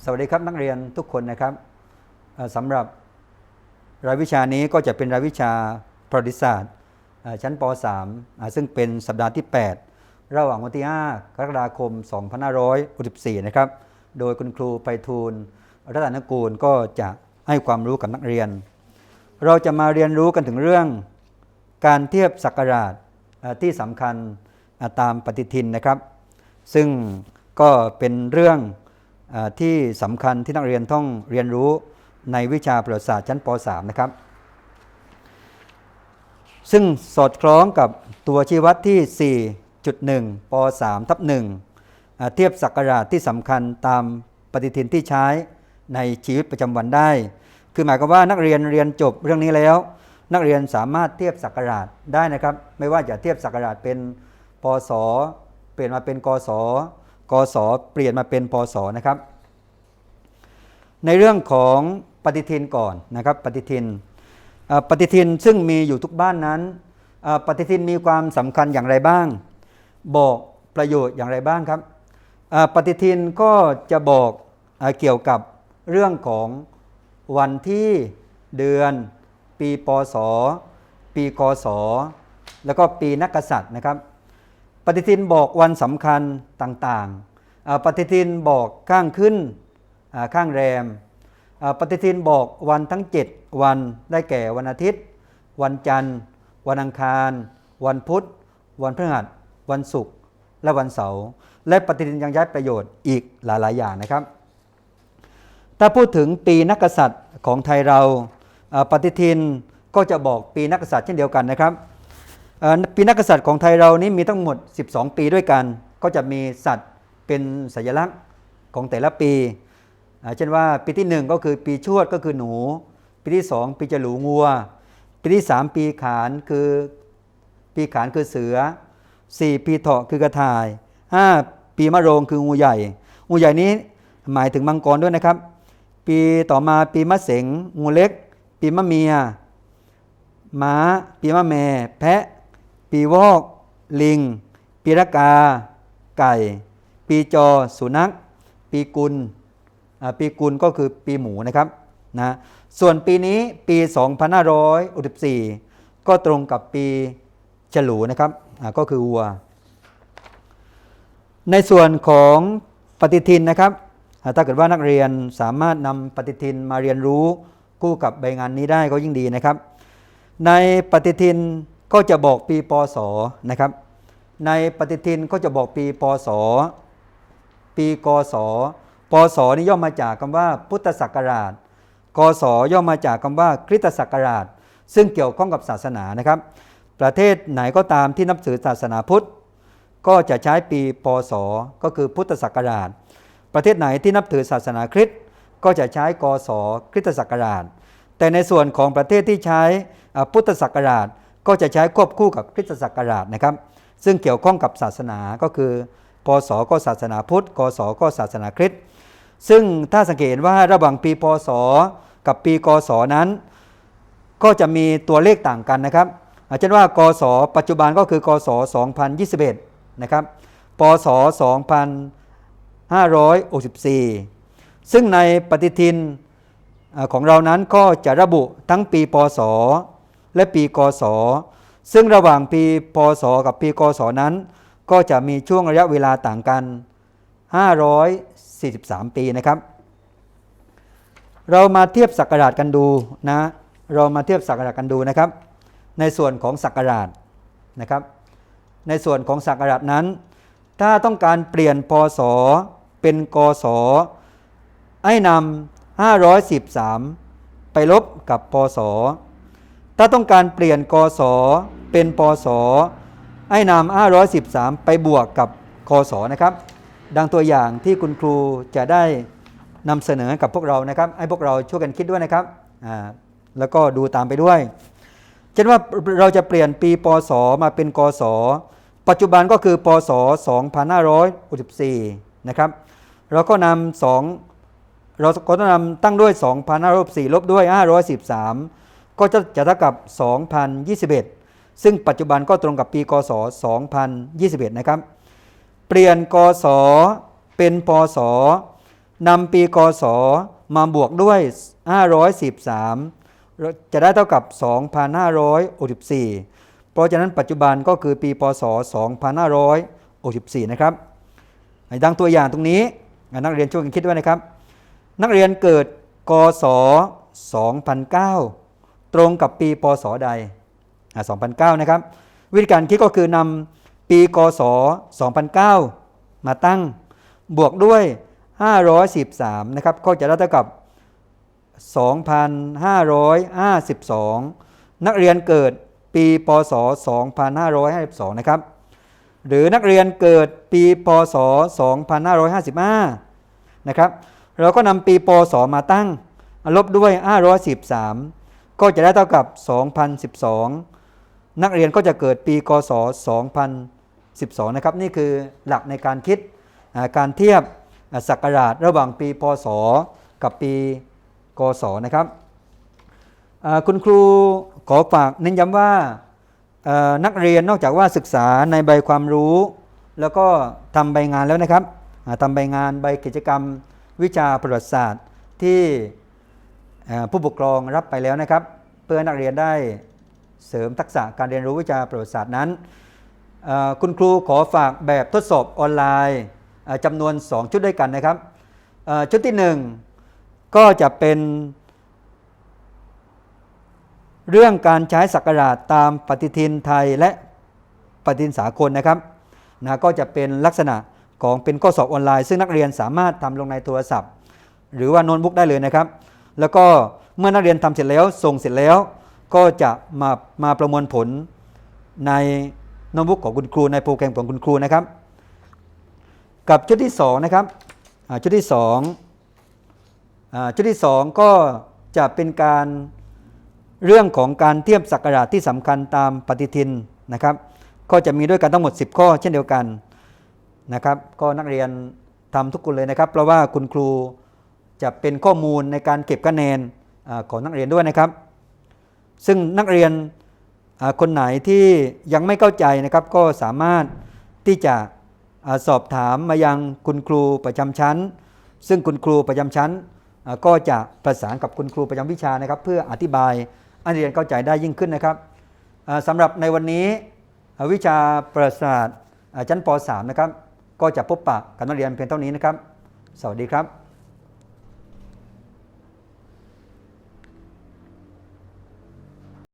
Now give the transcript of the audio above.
สวัสดีครับนักเรียนทุกคนนะครับสำหรับรายวิชานี้ก็จะเป็นรายวิชาประวัติศาสตร์ชั้นป .3 ซึ่งเป็นสัปดาห์ที่ 8 ระหว่างวันที่ 5 กรกฎาคม 2564 นะครับ โดยคุณครูไปทูลรัตนกูลก็จะให้ความรู้กับนักเรียน เราจะมาเรียนรู้กันถึงเรื่อง การเทียบศักราชที่สำคัญตามปฏิทินนะครับ ซึ่งก็เป็นเรื่อง ที่สำคัญที่นักเรียนต้องเรียนรู้ในวิชาประวัติศาสตร์ชั้นป .3 นะครับ ซึ่งสอดคล้องกับตัวชี้วัดที่ 4.1ป .3 ทับ1เทียบศักราชที่สำคัญตามปฏิทินที่ใช้ในชีวิตประจำวันได้ คือหมายความว่านักเรียนเรียนจบเรื่องนี้แล้ว นักเรียนสามารถเทียบศักราชได้นะครับ ไม่ว่าจะเทียบศักราชเป็นปศเปลี่ยนมาเป็นกศ กศเปลี่ยนมาเป็นพศนะครับ ในเรื่องของปฏิทินก่อนนะครับ ปฏิทินปฏิทินซึ่งมีอยู่ทุกบ้านนั้น ปฏิทินมีความสำคัญอย่างไรบ้าง บอกประโยชน์อย่างไรบ้างครับ ปฏิทินก็จะบอกเอเกี่ยวกับเรื่องของวันที่เดือน ปีปศปีกศแล้วก็ปีนักกษัตริย์นะครับ ปฏิทินบอกวันสำคัญต่างๆ ปฏิทินบอกข้างขึ้นข้างแรม ปฏิทินบอกวันทั้ง 7 วันได้แก่วันอาทิตย์ วันจันทร์ วันอังคาร วันพุธ วันพฤหัส วันศุกร์และวันเสาร์และปฏิทินยังย้ายประโยชน์อีกหลาย ๆ อย่างนะครับ ถ้าพูดถึงปีนักกษัตริย์ของไทยเราปฏิทินก็จะบอกปีนักกษัตริย์เช่นเดียวกันนะครับ ปีนักกษัตริย์ของไทยเรานี้มีทั้งหมด 12 ปีด้วยกัน ก็จะมีสัตว์เป็นสัญลักษณ์ของแต่ละปี เช่นว่าปีที่ 1 ก็คือปีชวดก็คือหนู ปีที่ 2 ปีฉลูงัว ปีที่ 3 ปีขานคือปีขานคือเสือ 4 ปีเถาะคือกระต่าย 5 ปีมะโรงคืองูใหญ่ งูใหญ่นี้หมายถึงมังกรด้วยนะครับ ปีต่อมาปีมะเสงงูเล็ก ปีมะเมีย ม้า ปีมะแม่แพะ ปีวอก ลิง ปีรากา ไก่ ปีจอ สุนัข ปีกุล ปีกุลก็คือปีหมูนะครับนะส่วนปีนี้ปี2564 ก็ตรงกับปีฉลูนะครับก็คือวัว ในส่วนของปฏิทินนะครับถ้าเกิดว่านักเรียนสามารถนำปฏิทินมาเรียนรู้คู่กับใบงานนี้ได้ก็ยิ่งดีนะครับ ในปฏิทิน ก็จะบอกปีปศนะครับ ในปฏิทินก็จะบอกปีปศปีกศปศนี่ย่อมมาจากคำว่าพุทธศักราช กศย่อมมาจากคำว่าคริสตศักราช ซึ่งเกี่ยวข้องกับศาสนานะครับ ประเทศไหนก็ตามที่นับถือศาสนาพุทธ ก็จะใช้ปีปศก็คือพุทธศักราช ประเทศไหนที่นับถือศาสนาคริสต์ก็จะใช้กศคริสตศักราช แต่ในส่วนของประเทศที่ใช้พุทธศักราช ก็จะใช้ควบคู่กับคริสตศักราชนะครับ ซึ่งเกี่ยวข้องกับศาสนาก็คือปศก็ศาสนาพุทธกศก็ศาสนาคริสต์ซึ่งถ้าสังเกตว่าระหว่างปีพศ กับปีกศนั้น ก็จะมีตัวเลขต่างกันนะครับอาเช่นว่ากศปัจจุบันก็คือกศ2021นะครับปศ2564 ซึ่งในปฏิทินของเรานั้นก็จะระบุทั้งปีพศ และปีกศ ซึ่งระหว่างปีพศ กับปีกศนั้น ก็จะมีช่วงระยะเวลาต่างกัน 543 ปีนะครับ เรามาเทียบศักราชกันดูนะ เรามาเทียบศักราชกันดูนะครับ ในส่วนของศักราชนะครับ ในส่วนของศักราชนั้น ถ้าต้องการเปลี่ยนพศเป็นกศให้นำ513 ไปลบกับพศ ถ้าต้องการเปลี่ยนกศเป็นปศให้นำ513 ไปบวกกับคศนะครับ ดังตัวอย่างที่คุณครูจะได้นำเสนอให้กับพวกเรานะครับ ให้พวกเราช่วยกันคิดด้วยนะครับแล้วก็ดูตามไปด้วย เช่นว่าเราจะเปลี่ยนปีปศมาเป็นกศปัจจุบันก็คือปศ2564นะครับ เราก็นำสองเราก็ต้องนำตั้งด้วย 2,564ลบด้วย 513 ก็จะจะเท่ากับ 2,021 ซึ่งปัจจุบันก็ตรงกับปีกศ 2021 นะครับ เปลี่ยนกศเป็นปศนำปีกศมาบวกด้วย 513 จะได้เท่ากับ 2,564 เพราะฉะนั้นปัจจุบันก็คือปีพศ 2564 นะครับดังตัวอย่างตรงนี้นักเรียนช่วยกันคิดด้วยนะครับ นักเรียนเกิดกศ 2009 ตรงกับปีพศใดอ่า2009 นะครับ วิธีการคิดก็คือนำปีกศ 2009 มาตั้งบวกด้วย 513 นะครับ ก็จะได้เท่ากับ 2,552 นักเรียนเกิดปีพศ 2552 นะครับ หรือนักเรียนเกิดปีพศ 2555 นะครับ เราก็นำปีพศมาตั้ง ลบด้วย 513 ก็จะได้เท่ากับ 2012 นักเรียนก็จะเกิดปีกศ 2012 นะครับ นี่คือหลักในการคิดการเทียบศักราชระหว่างปีพศ กับปีกศนะครับคุณครูขอฝากเน้นย้ำว่านักเรียนนอกจากว่าศึกษาในใบความรู้ แล้วก็ทำใบงานแล้วนะครับทำใบงานใบกิจกรรมวิชาประวัติศาสตร์ที่ ผู้ปกครองรับไปแล้วนะครับ เพื่อนักเรียนได้เสริมทักษะการเรียนรู้วิชาประวัติศาสตร์นั้น คุณครูขอฝากแบบทดสอบออนไลน์จำนวน 2 ชุดด้วยกันนะครับ ชุดที่ 1 ก็จะเป็น เรื่องการใช้ศักราชตามปฏิทินไทยและปฏิทินสากลนะครับนะก็จะเป็นลักษณะของเป็นข้อสอบออนไลน์ ซึ่งนักเรียนสามารถทำลงในโทรศัพท์ หรือว่าโน้ตบุ๊กได้เลยนะครับ แล้วก็เมื่อนักเรียนทำเสร็จแล้วส่งเสร็จแล้ว ก็จะมามาประมวลผลในโน้ตบุ๊กของคุณครูในโปรแกรมของคุณครูนะครับ กับชุดที่สองนะครับชุดที่สองชุดที่สองก็จะเป็นการเรื่องของการเทียบศักราชที่สำคัญตามปฏิทินนะครับ ก็จะมีด้วยกันทั้งหมด 10 ข้อเช่นเดียวกันนะครับ ก็นักเรียนทำทุกคนเลยนะครับ เพราะว่าคุณครู จะเป็นข้อมูลในการเก็บคะแนนอของนักเรียนด้วยนะครับ ซึ่งนักเรียนคนไหนที่ยังไม่เข้าใจนะครับ ก็สามารถที่จะอสอบถามมายังคุณครูประจำชั้น ซึ่งคุณครูประจำชั้นก็จะประสานกับคุณครูประจำวิชานะครับ เพื่ออธิบายให้นักเรียนเข้าใจได้ยิ่งขึ้นนะครับอ่าสำหรับในวันนี้วิชาประวัติศาสตร์อ่าชั้นป .3 นะครับ ก็จะพบปะกับนักเรียนเพียงเท่านี้นะครับ สวัสดีครับ